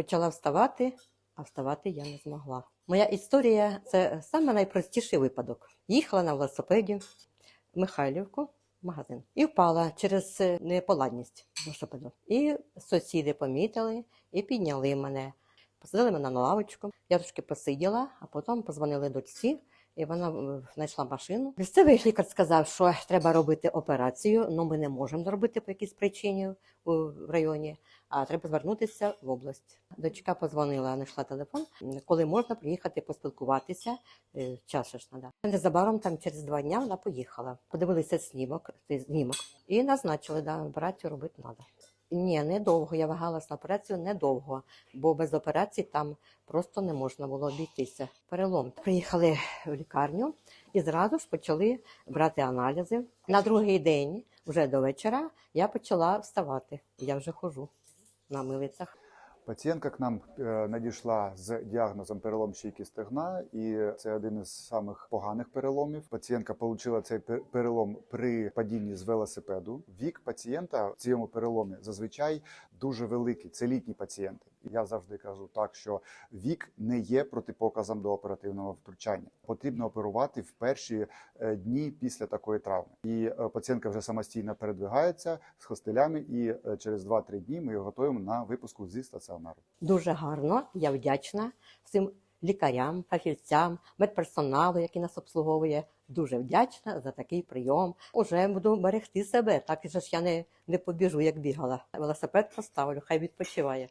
Почала вставати, а вставати я не змогла. Моя історія це саме найпростіший випадок. Їхала на велосипеді в Михайлівку, в магазин, і впала через е, неполадність велосипеду. І сусіди помітили і підняли мене. Посадили мене на лавочку. Я трошки посиділа, а потім позвонили дочці, і вона е, знайшла машину. Місцевий лікар сказав, що треба робити операцію, але ми не можемо зробити по якійсь причині в районі, а треба звернутися в область. Дочка позвонила, знайшла телефон, коли можна приїхати поспілкуватися. е, Час же ж надо. Незабаром там через два дні вона поїхала. Подивилися снімок, знімок, і назначили, да, операцію робити треба. Ні, недовго. Я вагалась на операцію недовго, бо без операції там просто не можна було обійтися. Перелом. Приїхали в лікарню і зразу ж почали брати аналізи. На другий день, вже до вечора, я почала вставати. Я вже хожу на милицях. Пацієнтка к нам е, надійшла з діагнозом перелом шийки стегна, і це один із самих поганих переломів. Пацієнтка отримала цей пер- перелом при падінні з велосипеду. Вік пацієнта в цьому переломі зазвичай дуже великий. Це літні пацієнти. Я завжди кажу так, що вік не є протипоказом до оперативного втручання. Потрібно оперувати в перші е, дні після такої травми. І е, пацієнтка вже самостійно передвигається з хостелями, і через 2-3 дні ми його готуємо на випуску зі стаціонару. Дуже гарно. Я вдячна всім лікарям, фахівцям, медперсоналу, який нас обслуговує. Дуже вдячна за такий прийом. Уже буду берегти себе. Так же ж я не, не побіжу, як бігала. Велосипед поставлю, хай відпочиває.